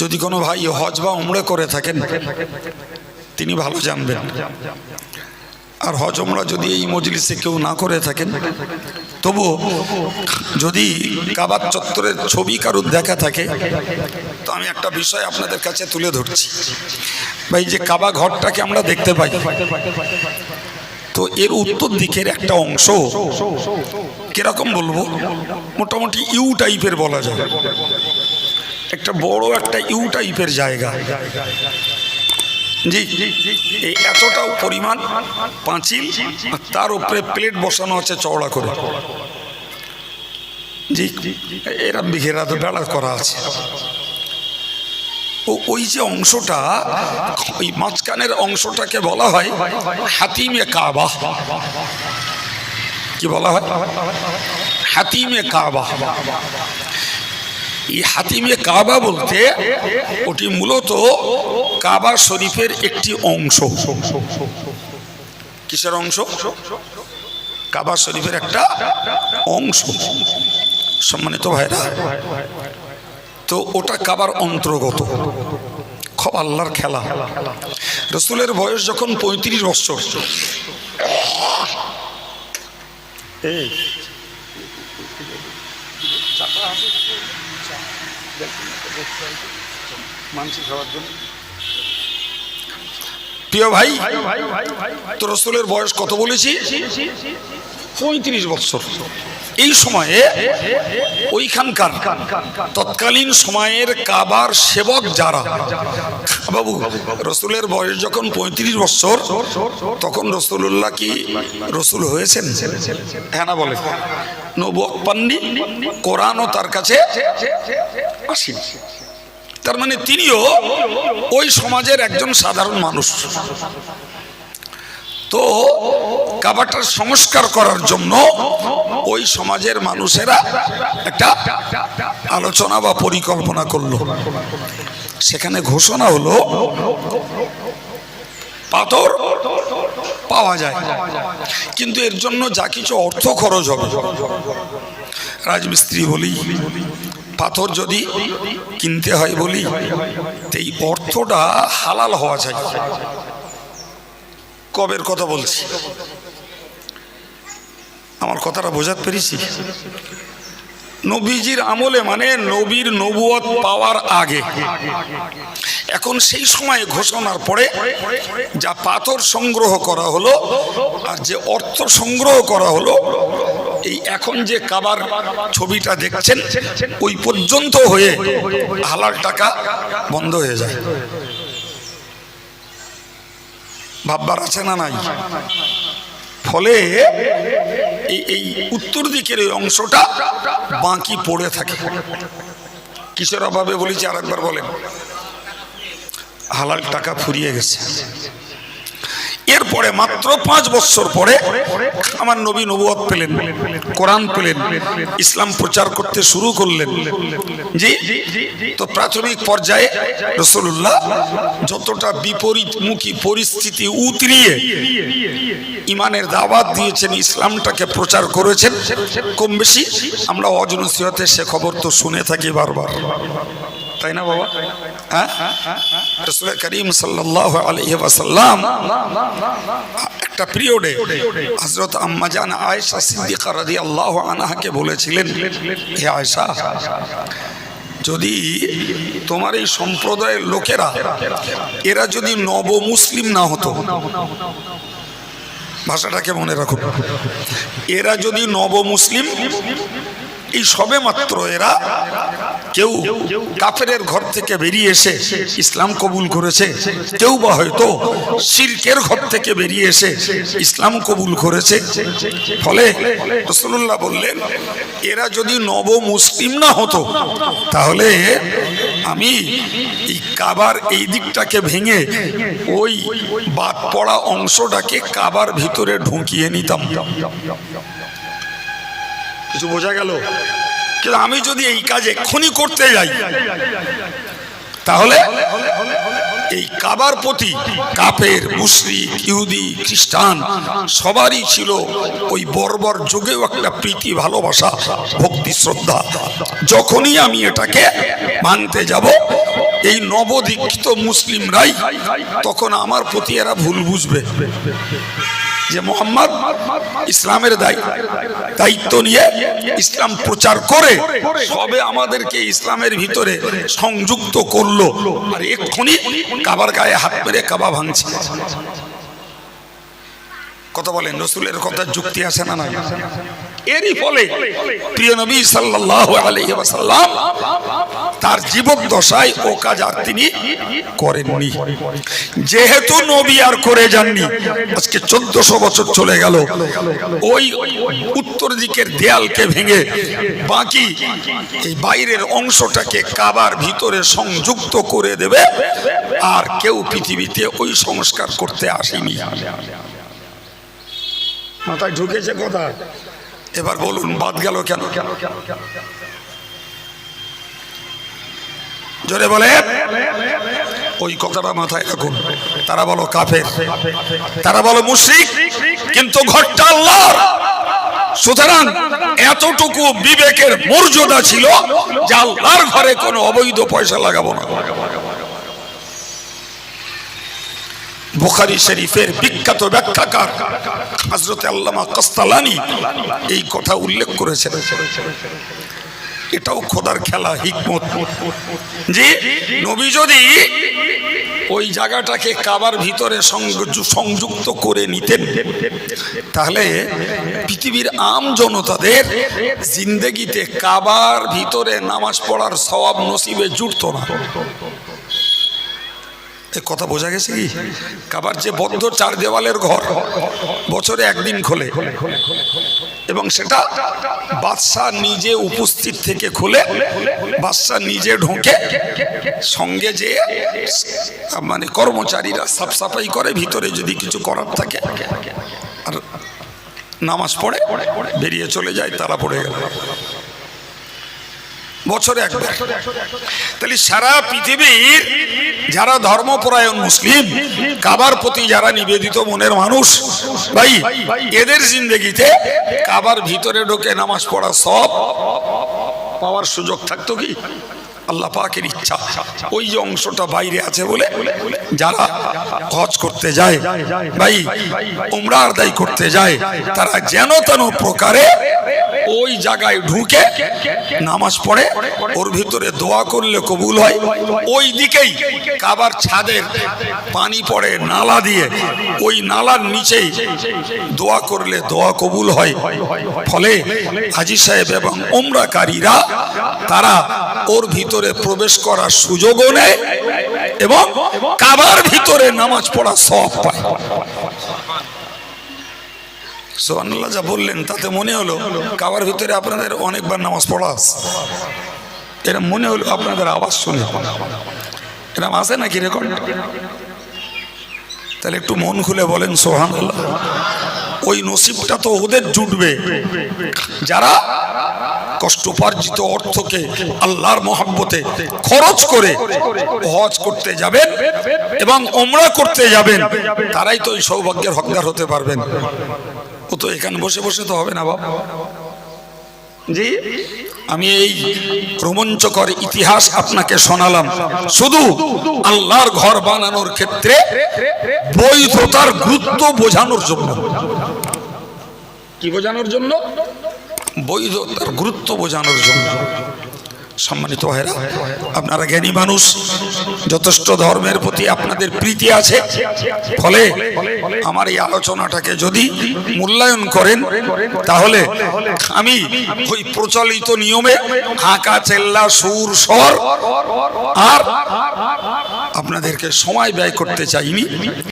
যদি কোনো ভাই হজ বা উমড়ে করে থাকেন, তিনি ভালো জানবেন। আর হজ উমরা যদি এই মজলিসে কেউ না করে থাকেন তবুও যদি কাবার চত্বরের ছবি কারুর দেখা থাকে, তো আমি একটা বিষয় আপনাদের কাছে তুলে ধরছি। ভাই যে কাবা ঘরটাকে আমরা দেখতে পাই, তো এর উত্তর দিকের একটা অংশ কীরকম বলব? মোটামুটি ইউ টাইপের বলা যায়। একটা বড় একটা ইউ টাইপের জায়গা। জি, এই এতটাও পরিমাণ পাঁচিল তার উপরে প্লেট বসানো আছে চওড়া করে। জি, এরা বিঘেরা তো বেড়া করা আছে। ওই যে অংশটা, ওই মাঝখানের অংশটাকে বলা হয় হাতিমে কাবা। কি বলা হয়? হাতিমে কাবা। এই হাতিমে কাবা বলতে ওটি মূলত কাবা শরীফের একটি অংশ। কিসের অংশ? কাবা শরীফের একটা অংশ। সম্মানিত ভাইরা, তো ওটা কাবার অন্তর্গত। খুব আল্লাহর খেলা। রসুলের বয়স যখন পঁয়ত্রিশ বছর। প্রিয় ভাই তো রসুলের বয়স কত বলেছি? পঁয়ত্রিশ বছর। এই সময়ে ওইখানকার তৎকালীন সময়ের কাবার সেবক যারা, বাবু, রসুলের বয়স যখন পঁয়ত্রিশ বছর, তখন রসুল্লাহ কি রসুল হয়েছেন? হ্যাঁ না বলে। নবুয় পাননি, কোরআনও তার কাছে তার মানে তিনিও ওই সমাজের একজন সাধারণ মানুষ। তো কাবাটার সংস্কার করার জন্য ওই সমাজের মানুষেরা একটা আলোচনা বা পরিকল্পনা করল। সেখানে ঘোষণা হলো, পাথর পাওয়া যায়, কিন্তু এর জন্য যা কিছু অর্থ খরচ হবে। রাজমিস্ত্রি বলি, পাথর যদি কিনতে হয় বলি এই অর্থটা হালাল হওয়া চাই। কবের কথা বলছি? আমার কথাটা বোঝাতে পেরেছি? নবীজির আমলে মানে নবীর নবুয়ত পাওয়ার আগে। এখন সেই সময়ে ঘোষণার পরে যা পাথর সংগ্রহ করা হলো আর যে অর্থ সংগ্রহ করা হলো, এই এখন যে কাবার ছবিটা দেখছেন, ওই পর্যন্ত হয়ে হালাল টাকা বন্ধ হয়ে যায়। ভাববার আছে না নাই? ফলে এই উত্তর দিকের এই অংশটা বাঁকি পড়ে থাকে। কিশোর অভাবে বলেছি আর একবার বলেন। হালাল টাকা ফুরিয়ে গেছে। এরপরে মাত্র পাঁচ বছর পরে আমার নবী নবুয়ত পেলেন, কোরআন পেলেন, ইসলাম প্রচার করতে শুরু করলেন। জি, তো প্রাথমিক পর্যায়ে রসুল্লাহ যতটা বিপরীতমুখী পরিস্থিতি উতরিয়ে ইমানের দাওয়াত দিয়েছেন, ইসলামটাকে প্রচার করেছেন কম বেশি আমরা অজনসিহতে সে খবর তো শুনে থাকি বারবার। তাই না বাবা? হ্যাঁ? রসুল করিম সাল্লাহ আলহি ওয়াসাল্লাম একটা পিরিয়ডে হজরত আম্মাজান আয়েশা সিদ্দিকা রাদি আল্লাহ আনাহাকে বলেছিলেন, হে আয়েশা, যদি তোমার এই সম্প্রদায়ের লোকেরা, এরা যদি নব মুসলিম না হতো, ভাষাটাকে মনে রাখো, এরা যদি নব মুসলিম এই সবে মাত্র এরা কেউ কাফেরের ঘর থেকে বেরিয়ে এসে ইসলাম কবুল করেছে, কেউ বা হয়তো শিরকের ঘর থেকে বেরিয়ে এসে ইসলাম কবুল করেছে। ফলে রসুল্লাহ বললেন, এরা যদি নব মুসলিম না হতো, তাহলে আমি এই কাবার এই দিকটাকে ভেঙে ওই বাদ পড়া অংশটাকে কাবার ভিতরে ঢুকিয়ে নিতাম। কিছু বোঝা গেল? কিন্তু আমি যদি এই কাজ এক্ষুনি করতে যাই, তাহলে এই কাবার প্রতি কাপের, মুশরিক, ইহুদি, খ্রিস্টান সবারই ছিল ওই বর্বর যুগেও একটা প্রীতি, ভালোবাসা, ভক্তি, শ্রদ্ধা। যখনই আমি এটাকে মানতে যাব, এই নবদীক্ষিত মুসলিমরাই তখন আমার প্রতি এরা ভুল বুঝবে। যে মোহাম্মদ ইসলামের দায়িত্ব নিয়ে ইসলাম প্রচার করে সবে আমাদেরকে ইসলামের ভিতরে সংযুক্ত করল। আর এক্ষুনি কাবার গায়ে হাত মেরে কাবা ভাঙছে। কথা বলেন রসুলের কথা যুক্তি আছে না নাই? এরই ফলে প্রিয় নবী সাল্লাল্লাহু আলাইহি ওয়াসাল্লাম তার জীবদ্দশায় ও কাজ আর তিনি করেননি। যেহেতু নবী আর করে যাননি আজকে চোদ্দশো বছর চলে গেল। ওই উত্তর দিকের দেয়ালকে ভেঙে বাকি এই বাইরের অংশটাকে কাবার ভিতরে সংযুক্ত করে দেবে আর কেউ পৃথিবীতে ওই সংস্কার করতে আসেনি। মাথায় ঢুকেছে কথা এবার বলুন, বাদ গেল কেন কেন? জোরে বলে, ওই কথাটা মাথায় রাখুন। তারা বলো কাফের, তারা বলো মুশরিক, কিন্তু ঘরটা আল্লাহর। সুতরাং এতটুকু বিবেকের মর্যাদা ছিল যে আল্লাহর ঘরে কোনো অবৈধ পয়সা লাগাবো না। বুখারি শরীফের বিখ্যাত ব্যাখ্যাকার হজরত আল্লামা কস্তালানি এই কথা উল্লেখ করেছেন। এটাও খোদার খেলা, হিকমত। যে নবী যদি ওই জায়গাটাকে কাবার ভিতরে সংযুক্ত করে নিতেন, তাহলে পৃথিবীর আম জনতাদের জিন্দেগিতে কাবার ভিতরে নামাজ পড়ার সওয়াব নসিবে জুটতো না। কথা বোঝা গেছে কি? কাবার যে বদ্ধ চার দেওয়ালের ঘর, বছরে একদিন খোলে। এবং সেটা বাদশাহ নিজে উপস্থিত থেকে খুলে, বাদশাহ নিজে ঢোকে, সঙ্গে যে মানে কর্মচারীরা সাফ সাফাই করে, ভিতরে যদি কিছু করার থাকে, আর নামাজ পড়ে, বেরিয়ে চলে যায়, তারা পড়ে গেল। বছরে একবার। তাহলে সারা পৃথিবীর যারা ধর্মপরায়ণ মুসলিম, কাবার প্রতি যারা নিবেদিত মনের মানুষ, ভাই, এদের জিন্দগিতে কাবার ভিতরে ঢোকে নামাজ পড়া সব পাওয়ার সুযোগ থাকতো কি? আল্লাহ পাকের ইচ্ছা। ওই যে অংশটা বাইরে আছে বলে, যারা হজ করতে যায়, ভাই উমরা আদায় করতে যায়, তারা যেন তেন প্রকারে ওই জায়গায় ঢুকে নামাজ পড়ে, ওর ভিতরে দোয়া করলে কবুল হয়, ওই দিকেই কাবার ছাদের পানি পড়ে, নালা দিয়ে ওই নালার নিচেই দোয়া করলে দোয়া কবুল হয়। ফলে হাজি সাহেব এবং ওমরাকারীরা তারা ওর ভিতরে প্রবেশ করার সুযোগও নেয় এবং কাবার ভিতরে নামাজ পড়া সব পায়। সোহানুল্লাহ যা বললেন তাতে মনে হলো কাবার ভিতরে আপনাদের অনেকবার নামাজ পড়া আছে। এরা মনে হলো আপনাদের আওয়াজ শুনে। এরম আছে নাকি রেকর্ড তাহলে একটু মন খুলে বলেন সোহান ওই নসিবটা তো ওদের জুটবে। যারা কষ্টোপার্জিত অর্থকে আল্লাহর মহাব্বতে খরচ করে হজ করতে যাবেন এবং ওমরা করতে যাবেন, তারাই তো ওই সৌভাগ্যের হকদার হতে পারবেন। ও তো এখানে বসে বসে তো হবে না বাবা জি, আমি এই রোমাঞ্চকর ইতিহাস আপনাকে শোনালাম। শুধু আল্লাহর ঘর বানানোর ক্ষেত্রে বৈধতার গুরুত্ব বোঝানোর জন্য। কি বোঝানোর জন্য? বৈধতার গুরুত্ব বোঝানোর জন্য। সম্মানিত ভাইরা আপনারা জ্ঞানী মানুষ, যথেষ্ট ধর্মের প্রতি আপনাদের প্রীতি আছে। ফলে আমার এই আলোচনাটাকে যদি মূল্যায়ন করেন, তাহলে আমি ওই প্রচলিত নিয়মে হাঁকা চেল্লা, সুর, স্বর আর আপনাদেরকে সময় ব্যয় করতে চাইনি।